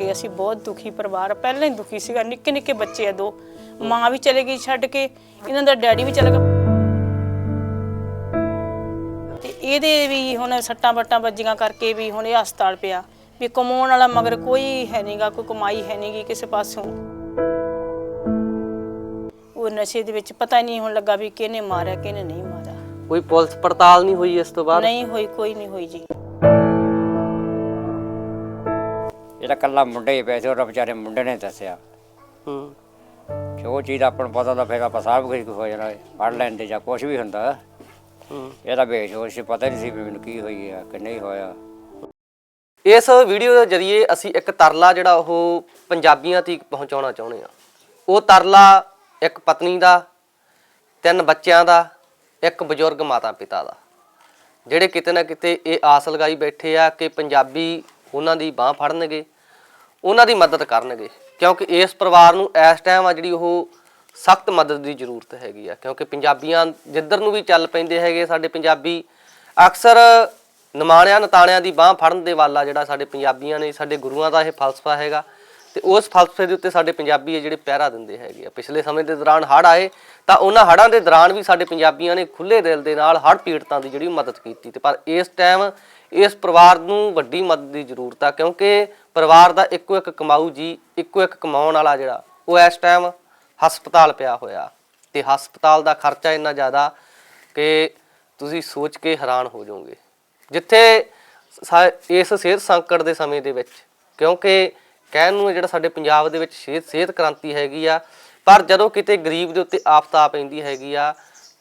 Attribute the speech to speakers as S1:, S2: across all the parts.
S1: ਸਕੇ ਅਸੀਂ ਬਹੁਤ ਦੁਖੀ ਪਰਿਵਾਰ ਆ। ਪਹਿਲਾਂ ਹੀ ਦੁਖੀ ਸੀਗਾ ਨਿੱਕੇ ਨਿੱਕੇ ਬੱਚੇ ਆ ਦੋ। ਮਾਂ ਵੀ ਚਲੇ ਗਈ ਛੱਡ ਕੇ ਇਹਨਾਂ ਦਾ ਡੈਡੀ ਵੀ ਚਲਾ ਗਿਆ। ਤੇ ਇਹਦੇ ਵੀ ਹੁਣ ਸੱਟਾਂ ਬੱਟਾਂ ਵੱਜੀਆਂ ਕਰਕੇ ਵੀ ਹੁਣ ਇਹ ਹਸਪਤਾਲ ਪਿਆ। ਵੀ ਕਮਾਉਣ ਵਾਲਾ ਮਗਰ ਕੋਈ ਹੈ ਨਹੀਂਗਾ ਕੋਈ ਕਮਾਈ ਹੈ ਨਹੀਂਗੀ ਕਿਸੇ ਪਾਸੋਂ। ਉਹ ਨਸ਼ੇ ਦੇ ਵਿੱਚ ਪਤਾ ਹੀ ਨਹੀਂ ਹੁਣ ਲੱਗਾ ਵੀ ਕਿਹਨੇ ਮਾਰਿਆ ਕਿਹਨੇ ਨਹੀਂ ਮਾਰਿਆ।
S2: ਕੋਈ ਪੁਲਿਸ ਪੜਤਾਲ ਨਹੀਂ ਹੋਈ ਇਸ ਤੋਂ ਬਾਅਦ?
S1: ਨਹੀਂ ਹੋਈ ਕੋਈ ਨਹੀਂ ਹੋਈ ਜੀ।
S3: ਇਹਦਾ ਕੱਲਾ ਮੁੰਡੇ ਹੀ ਪੈਸੇ ਉਹ ਵਿਚਾਰੇ ਮੁੰਡੇ ਨੇ ਦੱਸਿਆ।
S2: ਹੂੰ।
S3: ਕਿ ਉਹ ਚੀਜ਼ ਦਾ ਆਪਾਂ ਨੂੰ ਪਤਾ ਤਾਂ ਫਿਰ ਆਪਾਂ ਸਭ ਕੁਝ ਹੋ ਜਾਣਾ ਪੜ ਲੈਂਦੇ ਜਾਂ ਕੁਝ ਵੀ ਹੁੰਦਾ।
S2: ਹੂੰ।
S3: ਇਹਦਾ ਬੇਸ਼ੋਸ਼ ਸੀ ਪਤਾ ਨਹੀਂ ਸੀ ਵੀ ਮੈਨੂੰ ਕੀ ਹੋਈ ਆ ਕਿ ਨਹੀਂ ਹੋਇਆ।
S2: ਇਸ ਵੀਡੀਓ ਦੇ ਜ਼ਰੀਏ ਅਸੀਂ ਇੱਕ ਤਰਲਾ ਜਿਹੜਾ ਉਹ ਪੰਜਾਬੀਆਂ ਤੱਕ ਪਹੁੰਚਾਉਣਾ ਚਾਹੁੰਦੇ ਆ ਉਹ ਤਰਲਾ ਇੱਕ ਪਤਨੀ ਦਾ ਤਿੰਨ ਬੱਚਿਆਂ ਦਾ ਇੱਕ ਬਜ਼ੁਰਗ ਮਾਤਾ ਪਿਤਾ ਦਾ। ਜਿਹੜੇ ਕਿਤੇ ਨਾ ਕਿਤੇ ਇਹ ਆਸ ਲਗਾਈ ਬੈਠੇ ਆ ਕਿ ਪੰਜਾਬੀ ਉਹਨਾਂ ਦੀ ਬਾਹ ਫੜਨਗੇ, ਉਹਨਾਂ ਦੀ ਮਦਦ ਕਰਨਗੇ। ਕਿਉਂਕਿ ਇਸ ਪਰਿਵਾਰ ਨੂੰ ਇਸ ਟਾਈਮ ਆ ਜਿਹੜੀ ਉਹ ਸਖਤ ਮਦਦ ਦੀ ਜ਼ਰੂਰਤ ਹੈਗੀ ਆ। ਕਿਉਂਕਿ ਪੰਜਾਬੀਆਂ ਜਿੱਧਰ ਨੂੰ ਵੀ ਚੱਲ ਪੈਂਦੇ ਹੈਗੇ, ਸਾਡੇ ਪੰਜਾਬੀ ਅਕਸਰ ਨਮਾਣਿਆਂ, ਨਤਾਣਿਆਂ ਦੀ ਬਾਹ ਫੜਨ ਦੇ ਵਾਲਾ ਜਿਹੜਾ ਸਾਡੇ ਪੰਜਾਬੀਆਂ ਨੇ, ਸਾਡੇ ਗੁਰੂਆਂ ਦਾ ਇਹ ਫਲਸਫਾ ਹੈਗਾ। ਤੇ ਉਸ ਫਲਸਫੇ ਦੇ ਉੱਤੇ ਸਾਡੇ ਪੰਜਾਬੀ ਆ ਜਿਹੜੇ ਪਹਿਰਾ ਦਿੰਦੇ ਹੈਗੇ ਆ। ਪਿਛਲੇ ਸਮੇਂ ਦੇ ਦੌਰਾਨ ਹੜ੍ਹ ਆਏ, ਤਾਂ ਉਹਨਾਂ ਹੜ੍ਹਾਂ ਦੇ ਦੌਰਾਨ ਵੀ ਸਾਡੇ ਪੰਜਾਬੀਆਂ ਨੇ ਖੁੱਲੇ ਦਿਲ ਦੇ ਨਾਲ ਹੜ੍ਹ ਪੀੜਤਾਂ ਦੀ ਜਿਹੜੀ ਮਦਦ ਕੀਤੀ। ਤੇ ਪਰ ਇਸ ਟਾਈਮ ਇਸ ਪਰਿਵਾਰ ਨੂੰ ਵੱਡੀ ਮਦਦ ਦੀ ਜ਼ਰੂਰਤ ਆ, ਕਿਉਂਕਿ ਪਰਿਵਾਰ ਦਾ ਇੱਕੋ ਇੱਕ ਕਮਾਊ ਜੀ, ਇੱਕੋ ਇੱਕ ਕਮਾਉਣ ਵਾਲਾ ਜਿਹੜਾ, ਉਹ ਇਸ ਟਾਈਮ ਹਸਪਤਾਲ ਪਿਆ ਹੋਇਆ। ਤੇ ਹਸਪਤਾਲ ਦਾ ਖਰਚਾ ਇੰਨਾ ਜ਼ਿਆਦਾ ਕਿ ਤੁਸੀਂ ਸੋਚ ਕੇ ਹੈਰਾਨ ਹੋ ਜਾਓਗੇ। ਜਿੱਥੇ ਸਾ- ਇਸ ਸਿਹਤ ਸੰਕਟ ਦੇ ਸਮੇਂ ਦੇ ਵਿੱਚ, ਕਿਉਂਕਿ ਕਹਿਣ ਨੂੰ ਜਿਹੜਾ ਸਾਡੇ ਪੰਜਾਬ ਦੇ ਵਿੱਚ ਸਿਹਤ ਸਿਹਤ ਕ੍ਰਾਂਤੀ ਹੈਗੀ ਆ, ਪਰ ਜਦੋਂ ਕਿਤੇ ਗਰੀਬ ਦੇ ਉੱਤੇ ਆਫਤ ਆ ਪੈਂਦੀ ਹੈਗੀ ਆ,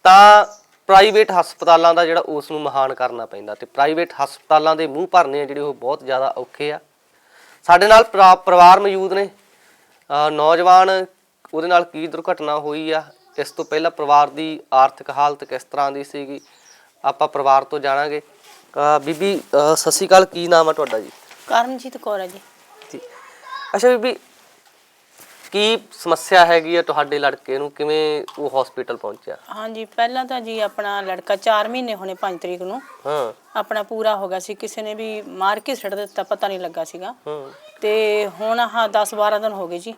S2: ਤਾਂ ਪ੍ਰਾਈਵੇਟ ਹਸਪਤਾਲਾਂ ਦਾ ਜਿਹੜਾ ਉਸ ਨੂੰ ਮਹਾਨ ਕਰਨਾ ਪੈਂਦਾ ਤੇ ਪ੍ਰਾਈਵੇਟ ਹਸਪਤਾਲਾਂ ਦੇ ਮੂੰਹ ਭਰਨੇ ਆ ਜਿਹੜੇ ਉਹ ਬਹੁਤ ਜ਼ਿਆਦਾ ਔਖੇ ਆ। ਸਾਡੇ ਨਾਲ ਪਰਾ- ਪਰਿਵਾਰ ਮੌਜੂਦ ਨੇ। ਨੌਜਵਾਨ ਉਹਦੇ ਨਾਲ ਕੀ ਦੁਰਘਟਨਾ ਹੋਈ ਆ ਇਸ ਤੋਂ ਪਹਿਲਾਂ ਪਰਿਵਾਰ ਦੀ ਆਰਥਿਕ ਹਾਲਤ ਕਿਸ ਤਰ੍ਹਾਂ ਦੀ ਸੀਗੀ ਆਪਾਂ ਪਰਿਵਾਰ ਤੋਂ ਜਾਣਾਂਗੇ। ਬੀਬੀ ਸ਼੍ਰੀ ਅਕਾਲ ਕੀ ਨਾਮ ਆ ਤੁਹਾਡਾ ਜੀ?
S1: ਕਰਮਜੀਤ ਕੌਰ ਹੈ ਜੀ।
S2: ਅੱਛਾ ਬੀਬੀ ਕੀ ਸਮੱਸਿਆ ਹੈਗੀ ਆ ਤੁਹਾਡੇ ਲੜਕੇ ਨੂੰ? ਕਿਵੇਂ ਉਹ ਹਸਪੀਟਲ ਪਹੁੰਚਿਆ?
S1: ਹਾਂਜੀ ਪਹਿਲਾਂ ਤਾਂ ਜੀ ਆਪਣਾ ਲੜਕਾ 4 ਮਹੀਨੇ ਹੋਣੇ 5 ਤਰੀਕ ਨੂੰ।
S2: ਹਾਂ।
S1: ਆਪਣਾ ਪੂਰਾ ਹੋ ਗਿਆ ਸੀ। ਕਿਸੇ ਨੇ ਵੀ ਮਾਰ ਕੇ ਛੱਡ ਦਿੱਤਾ ਪਤਾ ਨਹੀਂ ਲੱਗਾ ਸੀਗਾ।
S2: ਹਾਂ।
S1: ਤੇ ਹੁਣ ਆਹ 10 12 ਦਿਨ ਹੋ ਗਏ ਜੀ।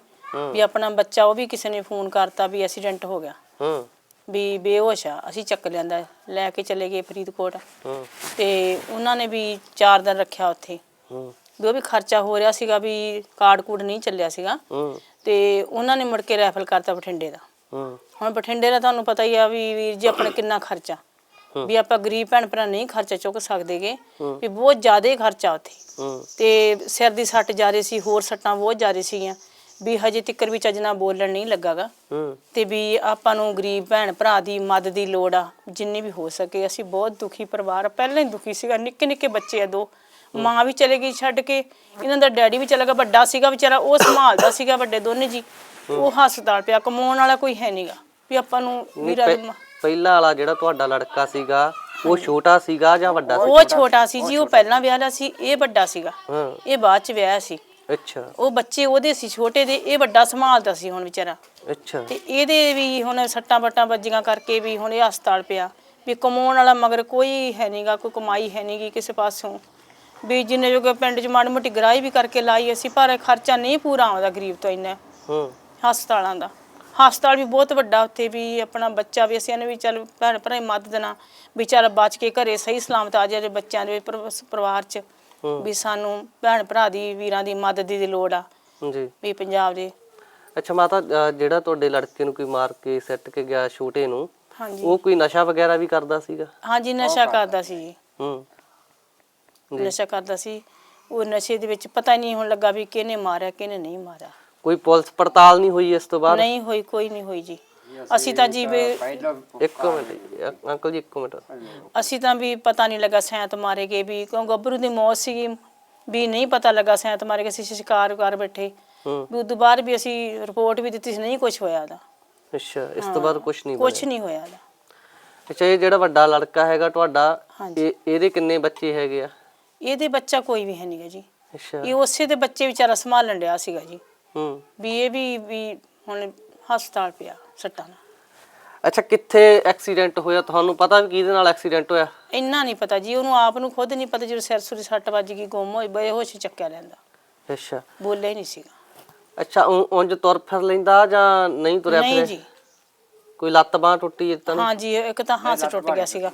S1: ਵੀ ਆਪਣਾ ਬੱਚਾ ਉਹ ਵੀ ਕਿਸੇ ਨੇ ਫੋਨ ਕਰਤਾ ਵੀ ਐਕਸੀਡੈਂਟ ਹੋ ਗਿਆ।
S2: ਹਾਂ।
S1: ਵੀ ਬੇਹੋਸ਼ ਆ ਅਸੀਂ ਚੱਕ ਲਿਆਂਦਾ ਲੈ ਕੇ ਚਲੇ ਗਏ ਫਰੀਦਕੋਟ।
S2: ਹਾਂ।
S1: ਤੇ ਉਹਨਾਂ ਨੇ ਵੀ 4 ਦਿਨ ਰੱਖਿਆ ਉੱਥੇ।
S2: ਹਾਂ।
S1: ਵੀ ਉਹ ਵੀ ਖਰਚਾ ਹੋ ਰਿਹਾ ਸੀਗਾ ਵੀ ਕਾਰਡ ਕੂਡ ਨਹੀਂ ਚੱਲਿਆ ਸੀਗਾ।
S2: ਹਾਂ।
S1: ਤੇ ਉਹਨਾਂ ਨੇ ਮੁੜ ਕੇ ਰੈਫਲ ਕਰਤਾ ਬਠਿੰਡੇ ਦਾ।
S2: ਹਾਂ।
S1: ਹੁਣ ਬਠਿੰਡੇ ਦਾ ਤੁਹਾਨੂੰ ਪਤਾ ਹੀ ਆ ਵੀ ਵੀਰ ਜੀ ਆਪਣੇ ਕਿੰਨਾ ਖਰਚਾ। ਵੀ ਆਪਾਂ ਗਰੀਬ ਭੈਣ ਭਰਾ ਨਹੀਂ ਖਰਚਾ ਚੁੱਕ ਸਕਦੇਗੇ ਵੀ ਬਹੁਤ ਜ਼ਿਆਦਾ ਹੀ ਖਰਚਾ ਉੱਥੇ। ਤੇ ਸਿਰ ਦੀ ਸੱਟ ਜਾ ਰਹੀ ਸੀ ਹੋਰ ਸੱਟਾਂ ਬਹੁਤ ਜਾ ਰਹੀ ਸੀਗੀਆਂ। ਵੀ ਹਜੇ ਤੱਕਰ ਵੀ ਚੱਜ ਨਾਲ ਬੋਲਣ ਨਹੀਂ ਲੱਗਾਗਾ। ਤੇ ਵੀ ਆਪਾਂ ਨੂੰ ਗਰੀਬ ਭੈਣ ਭਰਾ ਦੀ ਮਦਦ ਦੀ ਲੋੜ ਆ ਜਿੰਨੀ ਵੀ ਹੋ ਸਕੇ। ਅਸੀਂ ਬਹੁਤ ਦੁਖੀ ਪਰਿਵਾਰ। ਪਹਿਲਾਂ ਹੀ ਦੁਖੀ ਸੀਗਾ। ਨਿੱਕੇ ਨਿੱਕੇ ਬੱਚੇ ਆ ਦੋ। ਮਾਂ ਵੀ ਚਲੇ ਗਈ ਛੱਡ ਕੇ ਇਹਨਾਂ ਦਾ ਡੈਡੀ ਵੀ ਚਲਾ ਗਿਆ ਵੱਡਾ ਸੀਗਾ ਵਿਚਾਰਾ ਉਹ ਸੰਭਾਲਦਾ ਸੀਗਾ ਵੱਡੇ ਦੋਨੇ ਜੀ। ਉਹ ਹਸਪਤਾਲ ਪਿਆ ਕਮਾਉਣ ਵਾਲਾ ਕੋਈ ਹੈ ਨਹੀਂਗਾ ਵੀ ਆਪਾਂ ਨੂੰ ਵੀਰਾ
S2: ਪਹਿਲਾ ਵਾਲਾ ਜਿਹੜਾ ਤੁਹਾਡਾ ਲੜਕਾ ਸੀਗਾ ਉਹ ਛੋਟਾ ਸੀਗਾ ਜਾਂ ਵੱਡਾ ਸੀ
S1: ਉਹ ਛੋਟਾ ਸੀ ਜੀ ਉਹ ਪਹਿਲਾਂ ਵਿਆਹਿਆ ਸੀ ਇਹ ਵੱਡਾ ਸੀਗਾ। ਇਹ ਬਾਅਦ ਚ ਵਿਆਹਿਆ ਸੀ।
S2: ਅੱਛਾ।
S1: ਉਹ ਬੱਚੇ ਉਹਦੇ ਸੀ ਛੋਟੇ ਦੇ ਇਹ ਵੱਡਾ ਸੰਭਾਲਦਾ ਸੀ ਹੁਣ ਵਿਚਾਰਾ।
S2: ਅੱਛਾ।
S1: ਤੇ ਇਹਦੇ ਵੀ ਹੁਣ ਸੱਟਾਂ ਬੱਟਾਂ ਵੱਜੀਆਂ ਕਰਕੇ ਵੀ ਹੁਣ ਇਹ ਹਸਪਤਾਲ ਪਿਆ ਵੀ ਕਮਾਉਣ ਵਾਲਾ ਮਗਰ ਕੋਈ ਹੈ ਨਹੀਂਗਾ ਕੋਈ ਕਮਾਈ ਹੈ ਨਹੀਂਗੀ ਕਿਸੇ ਪਾਸੋਂ। ਵੀ ਜਿੰਨੇ ਜੋਗੇ ਪਿੰਡ 'ਚ ਮਾੜੀ ਮੋਟੀ ਗਰਾਈ ਵੀ ਕਰਕੇ ਲਾਈ ਅਸੀਂ ਪਰ ਖਰਚਾ ਨਹੀਂ ਪੂਰਾ ਆਉਂਦਾ ਗਰੀਬ ਤੋਂ ਇੰਨਾ।
S2: ਹਾਂ।
S1: ਹਸਪਤਾਲਾਂ ਦਾ। ਹਸਪਤਾਲ ਵੀ ਬਹੁਤ ਵੱਡਾ ਉੱਥੇ ਵੀ ਆਪਣਾ ਬੱਚਾ ਵੀ ਅਸੀਂ ਇਹਨੇ ਵੀ ਚੱਲ ਭੈਣ ਭਰਾ ਦੀ ਮਦਦ ਨਾਲ ਵੀ ਚੱਲ ਬਚ ਕੇ ਘਰੇ ਸਹੀ ਸਲਾਮਤ ਆ ਜਾਏ ਬੱਚਿਆਂ ਦੇ ਪਰ- ਪਰਿਵਾਰ 'ਚ। ਵੀ ਸਾਨੂੰ ਭੈਣ ਭਰਾ ਦੀ ਵੀਰਾਂ ਦੀ ਮਦਦ ਦੀ ਲੋੜ ਆ।
S2: ਜੀ।
S1: ਵੀ ਪੰਜਾਬ ਦੇ।
S2: ਅੱਛਾ ਮਾਤਾ ਅਹ ਜਿਹੜਾ ਤੁਹਾਡੇ ਲੜਕੇ ਨੂੰ ਕੋਈ ਮਾਰ ਕੇ ਸੱਟ ਕੇ ਗਿਆ ਛੋਟੇ ਨੂੰ
S1: ਹਾਂਜੀ।
S2: ਉਹ ਕੋਈ ਨਸ਼ਾ ਵਗੈਰਾ ਵੀ ਕਰਦਾ ਸੀਗਾ?
S1: ਹਾਂਜੀ ਨਸ਼ਾ ਕਰਦਾ। ਸੀ ਜੀ।
S2: ਹੂੰ। ਜੀ।
S1: ਨਸ਼ਾ ਕਰਦਾ ਸੀ ਉਹ ਨਸ਼ੇ ਦੇ ਵਿੱਚ ਪਤਾ ਨਹੀਂ ਹੁਣ ਲੱਗਾ ਵੀ ਕਿਹਨੇ ਮਾਰਿਆ ਕਿਹਨੇ ਨਹੀਂ ਮਾਰਿਆ।
S2: ਕੋਈ ਪੁਲਿਸ ਪੜਤਾਲ ਨਹੀਂ ਹੋਈ ਇਸ ਤੋਂ ਬਾਅਦ?
S1: ਨਹੀਂ ਹੋਈ ਕੋਈ ਨਹੀਂ ਹੋਈ ਜੀ। ਅਸੀਂ ਤਾਂ ਜੀ ਵੀ
S2: ਇੱਕ ਮਿੰਟ ਜੀ, ਅ- ਅੰਕਲ ਜੀ ਇੱਕ ਮਿੰਟ।
S1: ਅਸੀਂ ਤਾਂ ਵੀ ਪਤਾ ਨਹੀਂ ਲੱਗਾ ਸੈਂਤ ਮਾਰੇ ਗਏ ਵੀ ਕਿਉਂ ਗੱਭਰੂ ਦੀ ਮੌਤ ਸੀਗੀ ਵੀ ਨਹੀਂ ਪਤਾ ਲੱਗਾ ਸੈਂਤ ਮਾਰੇ ਗਏ ਅਸੀਂ ਸ਼ਿਕਾਰ ਕਰ ਬੈਠੇ।
S2: ਹੂੰ।
S1: ਵੀ ਉਦੋਂ ਬਾਅਦ ਵੀ ਅਸੀਂ ਰਿਪੋਰਟ ਵੀ ਦਿੱਤੀ ਸੀ ਨਹੀਂ ਕੁਝ ਹੋਇਆ ਦਾ
S2: ਅੱਛਾ ਇਸ ਤੋਂ ਬਾਅਦ ਕੁਝ ਨਹੀਂ
S1: ਕੁਝ ਨਹੀਂ ਹੋਇਆ ਦਾ
S2: ਅੱਛਾ ਇਹ ਜਿਹੜਾ ਵੱਡਾ ਲੜਕਾ ਹੈਗਾ ਤੁਹਾਡਾ
S1: ਹਾਂਜੀ।
S2: ਇਹ ਇਹਦੇ ਕਿੰਨੇ ਬੱਚੇ ਹੈਗੇ ਆ?
S1: ਇਹਦੇ ਬੱਚਾ ਕੋਈ ਵੀ ਹੈ ਨਹੀਂਗਾ ਜੀ।
S2: ਅੱਛਾ।
S1: ਇਹ ਉਸੇ ਦੇ ਬੱਚੇ ਵਿਚਾਰਾ ਸੰਭਾਲਣ ਡਿਆ ਸੀਗਾ ਜੀ।
S2: ਹੂੰ।
S1: ਵੀ ਇਹ ਵੀ ਵੀ ਹੁਣ ਹਸਪਤਾਲ ਪਿਆ ਸੱਟਾਂ ਨਾਲ।
S2: ਅੱਛਾ ਕਿੱਥੇ ਐਕਸੀਡੈਂਟ ਹੋਇਆ? ਤੁਹਾਨੂੰ ਪਤਾ ਵੀ ਕਿਹਦੇ ਨਾਲ ਐਕਸੀਡੈਂਟ ਹੋਇਆ?
S1: ਇੰਨਾ ਨਹੀਂ ਪਤਾ ਜੀ ਉਹਨੂੰ ਆਪ ਨੂੰ ਖੁਦ ਨਹੀਂ ਪਤਾ ਜਦੋਂ ਸਿਰ ਸੁਰੀ ਸੱਟ ਵੱਜ ਗਈ ਗੁੰਮ ਹੋਈ ਬੇਹੋਸ਼ ਚੱਕਿਆ ਲੈਂਦਾ।
S2: ਅੱਛਾ।
S1: ਬੋਲਿਆ ਹੀ ਨਹੀਂ ਸੀਗਾ।
S2: ਅੱਛਾ ਉਂ- ਉਂਝ ਤੁਰ ਫਿਰ ਲੈਂਦਾ ਜਾਂ ਨਹੀਂ ਤੁਰਿਆ
S1: ਨਹੀਂ ਜੀ।
S2: ਕੋਈ ਲੱਤ ਬਾਹ ਟੁੱਟੀ ਨਹੀਂ?
S1: ਹਾਂ ਜੀ ਇੱਕ ਤਾਂ ਹੱਥ ਟੁੱਟ ਗਿਆ ਸੀਗਾ।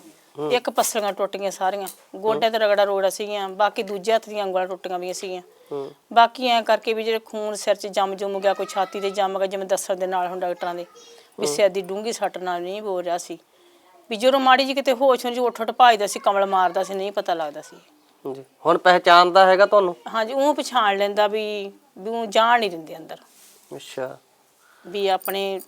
S1: ਇੱਕ ਪਸਲੀਆਂ ਟੁੱਟ ਗਈਆਂ ਸਾਰੀਆਂ। ਗੋਡੇ ਤੇ ਰਗੜਾ ਰੋੜਾ ਸੀਗੀਆਂ ਬਾਕੀ ਦੂਜੇ ਹੱਥ ਦੀਆਂ ਉਂਗਲਾਂ ਟੁੱਟੀਆਂ ਵੀਆਂ ਸੀਗੀਆਂ।
S2: ਹੂੰ
S1: ਬਾਕੀ ਐ ਕਰਕੇ ਵੀ ਜਿਹੜੇ ਖੂਨ ਸਿਰ 'ਚ ਜੰਮ ਜੁਮ ਗਿਆ ਕੋਈ ਛਾਤੀ ਤੇ ਜੰਮ ਗਿਆ ਜਿਵੇਂ ਦੱਸਣ ਦੇ ਨਾਲ ਹੁਣ ਡਾਕਟਰਾਂ ਦੇ ਵੀ ਸਿਰ ਦੀ ਡੂੰਗੀ ਸੱਟ ਨਾਲ ਨਹੀਂ ਬੋਲ ਰਿਹਾ ਸੀ। ਵੀ ਜਦੋਂ ਮਾੜੀ ਜੀ ਕਿਤੇ ਹੋਸ਼ ਹੁੰਦੀ ਉੱਠ ਉੱਠ ਭੱਜਦਾ ਸੀ ਕਮਲ ਮਾਰਦਾ ਸੀ ਨਹੀਂ ਪਤਾ ਲੱਗਦਾ ਸੀ।
S2: ਜੀ ਹੁਣ ਪਹਿਚਾਨਦਾ ਹੈਗਾ ਤੁਹਾਨੂੰ?
S1: ਹਾਂਜੀ ਉਹ ਪਛਾਣ ਲੈਂਦਾ ਵੀ ਵੀ ਉਹ ਜਾਣ ਨਹੀਂ ਦਿੰਦੇ ਅੰਦਰ।
S2: ਅੱਛਾ।
S1: ਵੀ ਆਪਣੇ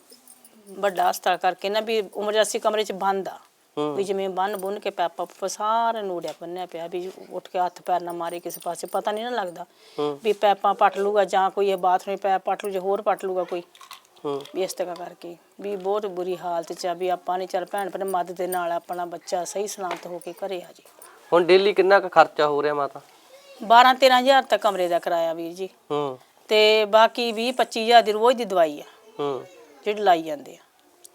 S1: ਵੱਡਾ ਹਸਪਤਾਲ ਕਰਕੇ ਨਾ ਵੀ ਉਮਰਜੈਂਸੀ ਕਮਰੇ 'ਚ ਬੰਦ ਆ। ਵੀ ਜਿਵੇਂ ਬੰਨ ਬੁੰਨ ਕੇ ਪੈਪਾ ਪੂਪਾ ਸਾਰਾ ਨੂੜਿਆ ਬੰਨਿਆ ਪਿਆ ਵੀ ਉੱਠ ਕੇ ਹੱਥ ਪੈਰ ਨਾ ਮਾਰੇ ਕਿਸੇ ਪਾਸੇ ਪਤਾ ਨਹੀਂ ਨਾ ਲੱਗਦਾ। ਵੀ ਪੈਪਾਂ ਪੱਟ ਲੂਗਾ ਜਾਂ ਕੋਈ ਇਹ ਬਾਥਰੂਮ ਪੈਪ ਪੱਟ ਲੂ ਜਾਂ ਹੋਰ ਪੱਟ ਲੂਗਾ ਕੋਈ।
S2: ਹੂੰ।
S1: ਵੀ ਇਸ ਤਰ੍ਹਾਂ ਕਰਕੇ ਵੀ ਬਹੁਤ ਬੁਰੀ ਹਾਲਤ 'ਚ ਆ ਵੀ ਆਪਾਂ ਨੇ ਚੱਲ ਭੈਣ ਭਰਾ ਮਦਦ ਦੇ ਨਾਲ ਆਪਣਾ ਬੱਚਾ ਸਹੀ ਸਲਾਮਤ ਹੋ ਕੇ ਘਰੇ ਆ ਜੀ।
S2: ਹੁਣ ਡੇਲੀ ਕਿੰਨਾ ਕੁ ਖਰਚਾ ਹੋ ਰਿਹਾ ਮਾਤਾ?
S1: 12 13000 ਤੱਕ ਕਮਰੇ ਦਾ ਕਿਰਾਇਆ ਵੀਰ ਜੀ।
S2: ਹੂੰ।
S1: ਤੇ ਬਾਕੀ 20 25000 ਦੀ ਰੋਜ਼ ਦੀ ਦਵਾਈ ਆ।
S2: ਹੂੰ।
S1: ਜਿਹੜੀ ਲਾਈ ਜਾਂਦੇ ਆ।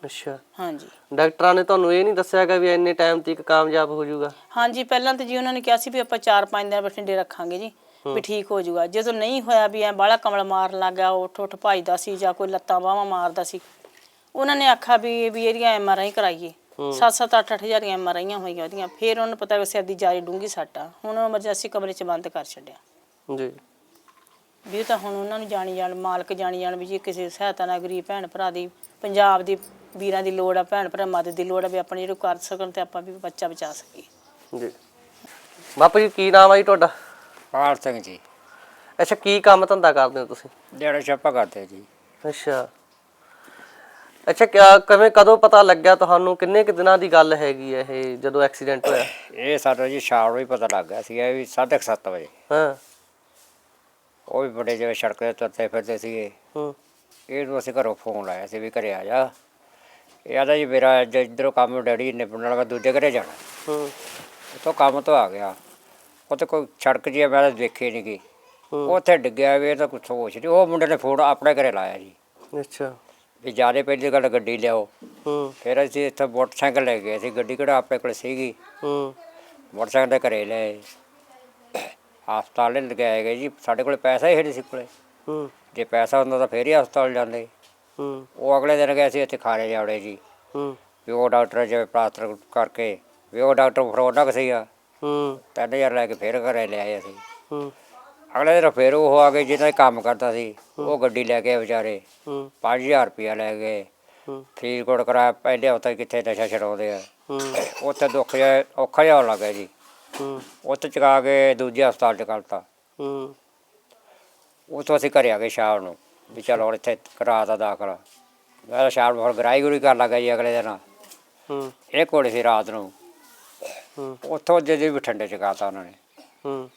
S2: ਅੱਛਾ।
S1: ਹਾਂਜੀ।
S2: ਡਾਕਟਰਾਂ ਨੇ ਤੁਹਾਨੂੰ ਇਹ ਨਹੀਂ ਦੱਸਿਆਗਾ ਵੀ ਇੰਨੇ ਟਾਈਮ ਤੱਕ ਕਾਮਯਾਬ ਹੋ ਜਾਊਗਾ?
S1: ਹਾਂਜੀ ਪਹਿਲਾਂ ਤਾਂ ਜੀ ਉਹਨਾਂ ਨੇ ਕਿਹਾ ਸੀ ਵੀ ਆਪਾਂ 4-5 ਦਿਨ ਬਠਿੰਡੇ ਰੱਖਾਂਗੇ ਜੀ ਵੀ ਠੀਕ ਹੋ ਜਾਊਗਾ। ਜਦੋਂ ਨਹੀਂ ਹੋਇਆ ਵੀ ਐ ਬਾਹਲਾ ਕਮਲ ਮਾਰਨ ਲੱਗ ਉੱਠ ਉੱਠ ਭੱਜਦਾ ਸੀ ਜਾਂ ਕੋਈ ਲੱਤਾਂ ਬਾਹਾਂ ਮਾਰਦਾ ਸੀ ਉਹਨਾਂ ਨੇ ਆਖਿਆ ਵੀ ਵੀ ਇਹਦੀਆਂ ਐਮ ਆਰ ਆਈ ਕਰਾਈਏ। 7-7 8-8 ਹਜ਼ਾਰ ਦੀਆਂ ਐਮ ਆਰ ਆਈਆਂ ਹੋਈਆਂ ਉਹਦੀਆਂ। ਫਿਰ ਉਹਨੂੰ ਪਤਾ ਕਿ ਸਿਰ ਦੀ ਜਾਰੀ ਡੂੰਗੀ ਸੱਟ ਆ। ਹੁਣ ਐਮਰਜੈਂਸੀ ਕਮਰੇ 'ਚ ਬੰਦ ਕਰ ਛੱਡਿਆ।
S2: ਜੀ।
S1: ਵੀ ਉਹ ਤਾਂ ਹੁਣ ਉਹਨਾਂ ਨੂੰ ਜਾਣੀ ਜਾਣ ਮਾਲਕ ਜਾਣੀ ਜਾਣ ਵੀ ਜੀ ਕਿਸੇ ਸਹਾਇਤਾ ਨਾਲ ਗਰੀਬ ਭੈਣ ਭਰਾ ਦੀ ਪੰਜਾਬ ਦੀ ਵੀਰਾਂ ਦੀ ਲੋੜ ਆ ਭੈਣ ਭਰਾ ਮਦਦ ਦੀ ਲੋੜ ਆ ਵੀ ਆਪਾਂ ਜਿਹੜੇ ਕਰ ਸਕਣ ਤੇ ਆਪਾਂ ਵੀ ਬੱਚਾ ਬਚਾ ਸਕੀਏ।
S2: ਜੀ। ਬਾਪੂ ਜੀ ਕੀ ਨਾਮ ਆ ਜੀ ਤੁਹਾਡਾ?
S3: ਪਾਲ ਸਿੰਘ ਜੀ।
S2: ਅੱਛਾ ਕੀ ਕੰਮ ਧੰਦਾ ਕਰਦੇ ਹੋ ਤੁਸੀਂ?
S3: ਦਿਹਾੜਾ ਛਾਪਾ ਕਰਦੇ ਜੀ।
S2: ਅੱਛਾ। ਅੱਛਾ ਕਿਆ ਕਿਵੇਂ ਕਦੋਂ ਪਤਾ ਲੱਗਿਆ ਤੁਹਾਨੂੰ? ਕਿੰਨੇ ਕੁ ਦਿਨਾਂ ਦੀ ਗੱਲ ਹੈਗੀ ਹੈ ਇਹ ਜਦੋਂ ਐਕਸੀਡੈਂਟ ਹੋਇਆ?
S3: ਇਹ ਸਾਡਾ ਜੀ ਸ਼ਾਮ ਨੂੰ ਹੀ ਪਤਾ ਲੱਗ ਗਿਆ ਸੀ ਇਹ ਵੀ 7:30 ਵਜੇ।
S2: ਹਾਂ।
S3: ਉਹ ਵੀ ਬੜੇ ਜਿਵੇਂ ਸੜਕ ਤੇ ਤੁਰਦੇ ਫਿਰਦੇ ਸੀਗੇ।
S2: ਹੂੰ।
S3: ਇਹਨੂੰ ਅਸੀਂ ਘਰੋਂ ਫੋਨ ਲਾਇਆ ਸੀ ਵੀ ਘਰੇ ਆ ਜਾ। ਇਹ ਆਦਾ ਜੀ ਮੇਰਾ ਅੱਜ ਇੱਧਰੋਂ ਕੰਮ ਡੈਡੀ ਨਿਪਟਣ ਵਾਲਾ ਦੂਜੇ ਘਰੇ ਜਾਣਾ।
S2: ਹੂੰ।
S3: ਉੱਥੋਂ ਕੰਮ ਤੋਂ ਆ ਗਿਆ। ਉੱਥੇ ਕੋਈ ਸੜਕ ਜੀ ਮੈਂ ਤਾਂ ਦੇਖੀ ਨਹੀਂ ਗਈ। ਉੱਥੇ ਡਿੱਗਿਆ ਵੀ ਇਹ ਤਾਂ ਕੁਛ ਹੋਸ਼ ਨਹੀਂ ਉਹ ਮੁੰਡੇ ਨੇ ਫੋਨ ਆਪਣੇ ਘਰੇ ਲਾਇਆ ਜੀ।
S2: ਅੱਛਾ।
S3: ਵੀ ਜਿਆਦੇ ਪਹਿਲੀ ਗੱਲ ਗੱਡੀ ਲਿਆਓ।
S2: ਹੂੰ।
S3: ਫਿਰ ਅਸੀਂ ਇੱਥੇ ਮੋਟਰਸਾਈਕਲ ਲੈ ਗਏ ਸੀ। ਗੱਡੀ ਕਿਹੜਾ ਆਪਣੇ ਕੋਲ ਸੀਗੀ।
S2: ਹੂੰ।
S3: ਮੋਟਰਸਾਈਕਲ ਦੇ ਘਰੇ ਲੈ ਹਸਪਤਾਲ ਲੈ ਲਗਾਏ ਗਏ ਜੀ। ਸਾਡੇ ਕੋਲ ਪੈਸਾ ਹੀ ਹੈ ਨਹੀਂ ਸੀ ਕੋਲੇ।
S2: ਹੂੰ।
S3: ਜੇ ਪੈਸਾ ਹੁੰਦਾ ਤਾਂ ਫੇਰ ਹੀ ਹਸਪਤਾਲ ਜਾਂਦੇ।
S2: ਹੂੰ
S3: ਉਹ ਅਗਲੇ ਦਿਨ ਗਏ ਸੀ ਇੱਥੇ ਖਾਰੇ ਜਾਵੜੇ ਜੀ।
S2: ਹੂੰ।
S3: ਵੀ ਉਹ ਡਾਕਟਰ ਜਿਵੇਂ ਪਲਾਸਟਰ ਕਰਕੇ ਵੀ ਉਹ ਡਾਕਟਰ ਫਰੋਡਾ ਸੀਗਾ
S2: ਹੂੰ।
S3: ਤਿੰਨ ਹਜ਼ਾਰ ਲੈ ਕੇ ਫੇਰ ਘਰੇ ਲੈ ਆਏ ਅਸੀਂ।
S2: ਹੂੰ।
S3: ਅਗਲੇ ਦਿਨ ਫੇਰ ਉਹ ਆ ਗਏ ਜਿਹਨਾਂ ਕੰਮ ਕਰਦਾ ਸੀ ਉਹ ਗੱਡੀ ਲੈ ਕੇ ਵਿਚਾਰੇ।
S2: ਹੂੰ।
S3: 5000 ਰੁਪਇਆ ਲੈ ਗਏ।
S2: ਹੂੰ।
S3: ਫਰੀਦਕੋਟ ਕਰਾਇਆ ਪਹਿਲੇ ਉੱਥੇ ਕਿੱਥੇ ਨਸ਼ਾ ਛਡਾਉਂਦੇ ਆ।
S2: ਹੂੰ।
S3: ਉੱਥੇ ਦੁੱਖ ਜਿਹਾ ਔਖਾ ਜਿਹਾ ਹੋਣ ਲੱਗਾ ਜੀ।
S2: ਹੂੰ।
S3: ਉੱਥੇ ਚਕਾ ਕੇ ਦੂਜੇ ਹਸਪਤਾਲ ਚ ਕਰਤਾ
S2: ਹੂੰ।
S3: ਉੱਥੋਂ ਅਸੀਂ ਘਰੇ ਆ ਗਏ ਸ਼ਾਮ ਨੂੰ। ਵੀ ਚਲੋ ਹੁਣ ਇੱਥੇ ਕਰਾ ਤਾ ਦਾਖਲ। ਮੈਂ ਤਾਂ ਸ਼ਾਮ ਨੂੰ ਫਿਰ ਗਰਾਈ ਗੁਰੀ ਕਰਨ ਲੱਗਾ ਜੀ ਅਗਲੇ ਦਿਨ।
S2: ਹੂੰ।
S3: ਇਹ ਕੋਲੇ ਸੀ ਰਾਤ ਨੂੰ।
S2: ਹੂੰ।
S3: ਉੱਥੋਂ ਜੇ ਵੀ ਠੰਡੇ ਚਕਾਤਾ ਉਹਨਾਂ ਨੇ।
S2: ਹੂੰ।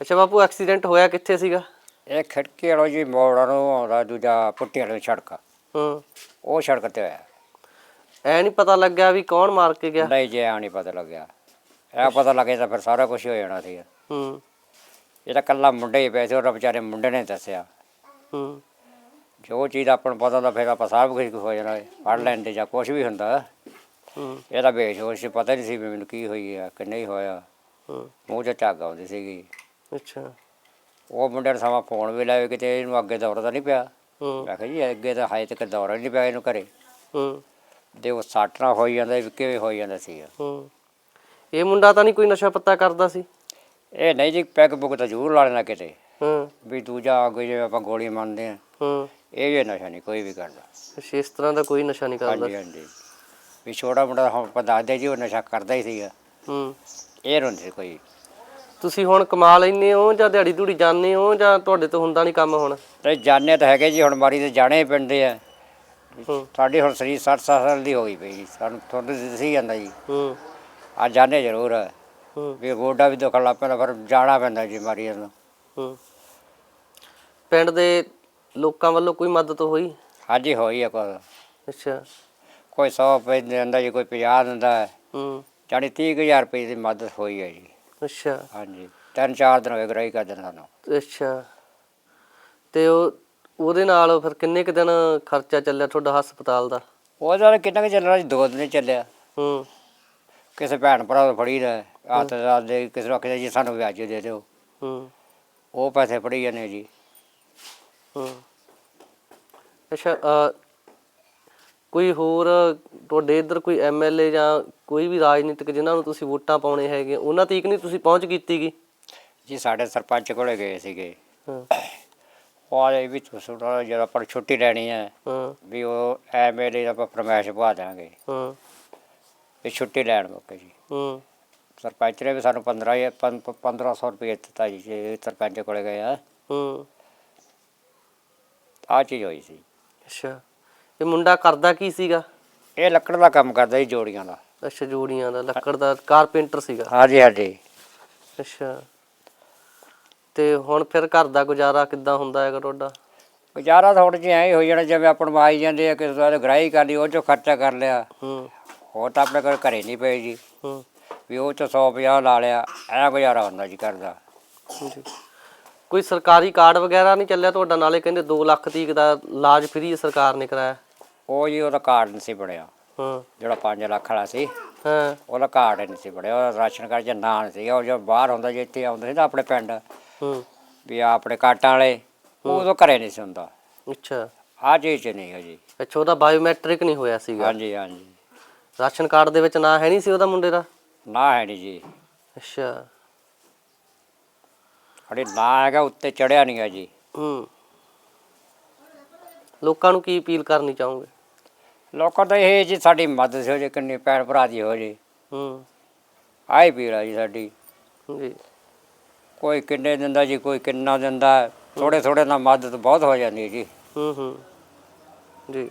S2: ਅੱਛਾ ਬਾਪੂ ਐਕਸੀਡੈਂਟ ਹੋਇਆ ਕਿੱਥੇ ਸੀਗਾ?
S3: ਇਹ ਖਿੜਕੀ ਵਾਲੋ ਜੀ ਮੋੜਾਂ ਨੂੰ ਆਉਂਦਾ ਦੂਜਾ ਪੁੱਟੀ ਵਾਲੀ ਸੜਕ।
S2: ਹੂੰ।
S3: ਉਹ ਸੜਕ ਤੇ ਹੋਇਆ।
S2: ਐ ਨਹੀਂ ਪਤਾ ਲੱਗਿਆ ਵੀ ਕੌਣ ਮਾਰ ਕੇ ਗਿਆ?
S3: ਨਹੀਂ ਜੇ ਆ ਨਹੀਂ ਪਤਾ ਲੱਗਿਆ। ਇਹ ਪਤਾ ਲੱਗੇ ਤਾਂ ਫਿਰ ਸਾਰਾ ਕੁਝ ਹੋ ਜਾਣਾ ਸੀ।
S2: ਹੂੰ।
S3: ਇਹ ਤਾਂ ਕੱਲਾ ਮੁੰਡੇ ਹੀ ਪੈਸੇ ਉਹ ਵਿਚਾਰੇ ਮੁੰਡੇ ਨੇ ਦੱਸਿਆ।
S2: ਹੂੰ।
S3: ਜੋ ਚੀਜ਼ ਆਪਾਂ ਨੂੰ ਪਤਾ ਤਾਂ ਫਿਰ ਆਪਾਂ ਸਭ ਕੁਝ ਹੋ ਜਾਣਾ ਪੜ ਲੈਂਦੇ ਜਾਂ ਕੁਝ ਵੀ ਹੁੰਦਾ।
S2: ਹੂੰ।
S3: ਇਹ ਤਾਂ ਬੇਸ਼ੋਸ਼ ਸੀ ਪਤਾ ਨਹੀਂ ਸੀ ਵੀ ਮੈਨੂੰ ਕੀ ਹੋਈ ਆ ਕਿ ਨਹੀਂ ਹੋਇਆ।
S2: ਹੂੰ।
S3: ਮੂੰਹ 'ਚ ਝੱਗ ਆਉਂਦੀ ਸੀਗੀ।
S2: ਅੱਛਾ।
S3: ਉਹ ਮੁੰਡੇ ਨੇ ਸਮਾਂ ਫੋਨ ਵੀ ਲਾਇਆ ਕਿਤੇ ਇਹਨੂੰ ਅੱਗੇ ਦੌਰਾ ਤਾਂ ਨਹੀਂ ਪਿਆ।
S2: ਹੂੰ।
S3: ਮੈਂ ਕਿਹਾ ਜੀ ਅੱਗੇ ਤਾਂ ਹਾਏ ਤੱਕ ਦੌਰਾ ਹੀ ਨਹੀਂ ਪਿਆ ਇਹਨੂੰ ਘਰੇ।
S2: ਹੂੰ।
S3: ਤੇ ਉਹ ਸੱਟ ਨਾਲ ਹੋਈ ਜਾਂਦਾ ਵੀ ਕਿਵੇਂ ਹੋਈ ਜਾਂਦਾ ਸੀ।
S2: ਹੂੰ। ਇਹ ਮੁੰਡਾ ਤਾਂ ਨਹੀਂ ਕੋਈ ਨਸ਼ਾ ਪੱਤਾ ਕਰਦਾ ਸੀ?
S3: ਇਹ ਨਹੀਂ ਜੀ ਪੈਗ ਬੁੱਕ ਤਾਂ ਜ਼ਰੂਰ ਲਾ ਲੈਣਾ ਕਿਤੇ।
S2: ਹੂੰ।
S3: ਵੀ ਦੂਜਾ ਅੱਗੇ ਜਿਵੇਂ ਆਪਾਂ ਗੋਲੀ ਮੰਨਦੇ ਆ
S2: ਹੂੰ।
S3: ਇਹ ਜੇ ਨਸ਼ਾ ਨਹੀਂ ਕੋਈ ਵੀ ਕਰਦਾ।
S2: ਅੱਛਾ, ਇਸ ਤਰ੍ਹਾਂ ਦਾ ਕੋਈ ਨਸ਼ਾ ਨਹੀਂ ਕਰਦਾ।
S3: ਹਾਂਜੀ ਹਾਂਜੀ। ਵੀ ਛੋਟਾ ਮੁੰਡਾ ਹੁਣ ਆਪਾਂ ਦੱਸਦੇ ਜੀ ਉਹ ਨਸ਼ਾ ਕਰਦਾ ਹੀ ਸੀਗਾ।
S2: ਹੂੰ।
S3: ਇਹ ਸੀ ਕੋਈ।
S2: ਤੁਸੀਂ ਹੁਣ ਕਮਾ ਲੈਂਦੇ ਹੋ ਜਾਂ ਦਿਹਾੜੀ ਧੂੜੀ ਜਾਂਦੇ ਹੋ ਜਾਂ ਤੁਹਾਡੇ ਤੋਂ ਹੁੰਦਾ ਨਹੀਂ ਕੰਮ ਹੁਣ?
S3: ਤੇ ਜਾਣੇ ਤਾਂ ਹੈਗੇ ਜੀ ਹੁਣ ਮਾਰੀ ਤੇ ਜਾਣੇ ਹੀ ਪੈਂਦੇ ਆ।
S2: ਹੂੰ।
S3: ਸਾਡੀ ਹੁਣ ਸਰੀਰ 60 ਸਾਲ ਦੀ ਹੋ ਗਈ ਪਈ ਜੀ। ਸਾਨੂੰ ਤੁਹਾਨੂੰ ਦਿਸੀ ਜਾਂਦਾ ਜੀ।
S2: ਹੂੰ।
S3: ਆ ਜਾਣੇ ਜ਼ਰੂਰ। ਆ
S2: ਹੂੰ।
S3: ਵੀ ਗੋਡਾ ਵੀ ਦੁਖਣ ਲੱਗ ਪੈਂਦਾ ਫਿਰ ਜਾਣਾ ਪੈਂਦਾ ਜੀ ਮਾਰੀ ਨੂੰ
S2: ਹੂੰ। ਪਿੰਡ ਦੇ ਲੋਕਾਂ ਵੱਲੋਂ ਕੋਈ ਮਦਦ ਹੋਈ?
S3: ਹਾਂਜੀ ਹੋਈ ਆ ਕੋਈ।
S2: ਅੱਛਾ।
S3: ਕੋਈ 100 ਰੁਪਏ ਦਿੰਦਾ ਜੀ ਕੋਈ 50 ਦਿੰਦਾ। ਹੈ। ਜਾਣੀ 30000 ਰੁਪਏ ਦੀ ਮਦਦ ਹੋਈ ਹੈ ਜੀ।
S2: ਅੱਛਾ।
S3: ਹਾਂਜੀ। ਤਿੰਨ ਚਾਰ ਦਿਨ ਹੋਏ ਗਰਾਈ ਕਰਦੇ ਸਾਨੂੰ
S2: ਅੱਛਾ। ਤੇ ਉਹ ਉਹਦੇ ਨਾਲ ਫਿਰ ਕਿੰਨੇ ਕੁ ਦਿਨ ਖਰਚਾ ਚੱਲਿਆ ਤੁਹਾਡਾ ਹਸਪਤਾਲ ਦਾ?
S3: ਉਹਦਾ ਤਾਂ ਕਿੰਨਾ ਕੁ ਚੱਲਣਾ ਜੀ ਦੋ ਦਿਨ ਹੀ ਚੱਲਿਆ।
S2: ਹੂੰ।
S3: ਕਿਸੇ ਭੈਣ ਭਰਾ ਤੋਂ ਫੜੀ ਦਾ ਹੱਥ ਦਾ ਦੇ ਕਿਸੇ ਨੂੰ ਆਖਿਆ ਜੀ ਸਾਨੂੰ ਵਿਆਜ ਦੇ ਦਿਓ।
S2: ਹੂੰ।
S3: ਉਹ ਪੈਸੇ ਫੜੀ ਜਾਂਦੇ ਜੀ।
S2: ਹੂੰ। ਅੱਛਾ ਅ, ਕੋਈ ਹੋਰ ਤੁਹਾਡੇ ਇੱਧਰ ਕੋਈ ਐਮਐਲਏ ਜਾਂ ਕੋਈ ਵੀ ਰਾਜਨੀਤਿਕ ਜਿਨ੍ਹਾਂ ਨੂੰ ਤੁਸੀਂ ਵੋਟਾਂ ਪਾਉਣੇ ਹੈਗੇ ਉਹਨਾਂ ਤੀਕ ਨਹੀਂ ਤੁਸੀਂ ਪਹੁੰਚ ਕੀਤੀਗੀ
S3: ਜੀ ਸਾਡੇ ਸਰਪੰਚ ਕੋਲੇ ਗਏ ਸੀਗੇ।
S2: ਹਾਂ।
S3: ਉਹ ਆਲੇ ਵੀ ਜਿਹੜਾ ਆਪਾਂ ਨੂੰ ਛੁੱਟੀ ਲੈਣੀ ਹੈ
S2: ਹਾਂ।
S3: ਵੀ ਉਹ ਐਮਐਲਏ ਦਾ ਆਪਾਂ ਫਰਮਾਇਸ਼ ਪਾ ਦਾਂਗੇ
S2: ਹਾਂ।
S3: ਵੀ ਛੁੱਟੀ ਲੈਣ ਮੌਕੇ ਜੀ।
S2: ਹੂੰ।
S3: ਸਰਪੰਚ ਨੇ ਵੀ ਸਾਨੂੰ 15 ਜਾਂ 1500 ਰੁਪਏ ਦਿੱਤਾ ਜੀ ਜੇ ਸਰਪੰਚ ਕੋਲੇ ਗਏ ਆ।
S2: ਹੂੰ।
S3: ਆਹ ਚੀਜ਼ ਹੋਈ ਸੀ।
S2: ਅੱਛਾ। ਇਹ ਮੁੰਡਾ ਕਰਦਾ ਕੀ ਸੀਗਾ?
S3: ਇਹ ਲੱਕੜ ਦਾ ਕੰਮ ਕਰਦਾ ਜੀ ਜੋੜੀਆਂ ਦਾ।
S2: ਅੱਛਾ ਜੋੜੀਆਂ ਦਾ ਲੱਕੜ ਦਾ ਕਾਰਪੈਂਟਰ ਸੀਗਾ।
S3: ਹਾਂਜੀ ਹਾਂਜੀ।
S2: ਅੱਛਾ। ਤੇ ਹੁਣ ਫਿਰ ਘਰ ਦਾ ਗੁਜ਼ਾਰਾ ਕਿੱਦਾਂ ਹੁੰਦਾ ਹੈਗਾ ਤੁਹਾਡਾ?
S3: ਗੁਜ਼ਾਰਾ ਥੋੜਾ ਜਿਹਾ ਐਂ ਹੋ ਜਾਣਾ ਜਿਵੇਂ ਆਪਾਂ ਨੂੰ ਆਈ ਜਾਂਦੇ ਆ ਕਿਸੇ ਦਾ ਗ੍ਰਾਈ ਕਰ ਲਈ ਉਹ ਚੋਂ ਖਰਚਾ ਕਰ ਲਿਆ।
S2: ਹੂੰ।
S3: ਹੋਰ ਤਾਂ ਆਪਣੇ ਕੋਲ ਘਰੇ ਨਹੀਂ ਪਏ ਜੀ।
S2: ਹੂੰ।
S3: ਵੀ ਉਹ ਚ 150 ਲਾ ਲਿਆ ਐ ਗੁਜ਼ਾਰਾ ਹੁੰਦਾ ਜੀ ਕਰਦਾ
S2: ਜੀ ਕੋਈ ਸਰਕਾਰੀ ਕਾਰਡ ਵਗੈਰਾ ਨਹੀਂ ਚੱਲਿਆ ਤੁਹਾਡਾ? ਨਾਲੇ ਕਹਿੰਦੇ 2 ਲੱਖ ਤੀਕ ਦਾ ਇਲਾਜ ਫ੍ਰੀ ਸਰਕਾਰ ਨੇ ਕਰਾਇਆ।
S3: ਉਹ ਜੀ ਉਹਦਾ ਕਾਰਡ ਨਹੀਂ ਸੀ ਬਣਿਆ।
S2: ਹਾਂ।
S3: ਜਿਹੜਾ 5 ਲੱਖ ਵਾਲਾ ਸੀ
S2: ਹਾਂ।
S3: ਉਹਦਾ ਕਾਰਡ ਨਹੀਂ ਸੀ ਬਣਿਆ। ਉਹਦਾ ਰਾਸ਼ਨ ਕਾਰਡ 'ਚ ਨਾਂ ਨਹੀਂ ਸੀ। ਉਹ ਜੋ ਬਾਹਰ ਹੁੰਦਾ ਜੇ ਇੱਥੇ ਆਉਂਦੇ ਸੀ ਨਾ ਆਪਣੇ ਪਿੰਡ
S2: ਹੂੰ।
S3: ਵੀ ਆਹ ਆਪਣੇ ਕਾਟਾਂ ਵਾਲੇ ਉਹ ਉਦੋਂ ਘਰੇ ਨਹੀਂ ਸੀ ਹੁੰਦਾ।
S2: ਅੱਛਾ।
S3: ਆਹ ਚੀਜ਼ 'ਚ ਨਹੀਂ ਹੈ ਜੀ।
S2: ਅੱਛਾ ਉਹਦਾ ਬਾਇਓਮੈਟ੍ਰਿਕ ਨਹੀਂ ਹੋਇਆ ਸੀਗਾ।
S3: ਹਾਂਜੀ ਹਾਂਜੀ।
S2: ਰਾਸ਼ਨ ਕਾਰਡ ਦੇ ਵਿੱਚ ਨਾਂ ਹੈ ਨਹੀਂ ਸੀ ਉਹਦਾ ਮੁੰਡੇ ਦਾ?
S3: ਨਾ ਹੈ ਨਹੀਂ ਜੀ।
S2: ਅੱਛਾ।
S3: ਅੜੇ ਨਾ ਹੈਗਾ ਉੱਤੇ ਚੜਿਆ ਨਹੀਂ ਹੈ ਜੀ।
S2: ਹੂੰ। ਲੋਕਾਂ ਨੂੰ ਕੀ ਅਪੀਲ ਕਰਨੀ ਚਾਹੋਗੇ?
S3: ਲੋਕਾਂ ਦਾ ਇਹ ਜੀ ਸਾਡੀ ਮਦਦ ਹੋ ਜੇ ਕਿੰਨੀ ਭੈਣ ਭਰਾ ਦੀ ਹੋ ਜੇ।
S2: ਹੂੰ।
S3: ਆਹੀ ਪੀੜਾ ਜੀ ਸਾਡੀ।
S2: ਜੀ।
S3: ਕੋਈ ਕਿੰਨੇ ਦਿੰਦਾ ਜੀ ਕੋਈ ਕਿੰਨਾ ਦਿੰਦਾ ਥੋੜੇ ਥੋੜੇ ਨਾਲ ਮਦਦ ਬਹੁਤ ਹੋ ਜਾਂਦੀ ਜੀ।
S2: ਹੂੰ ਹੂੰ। ਜੀ।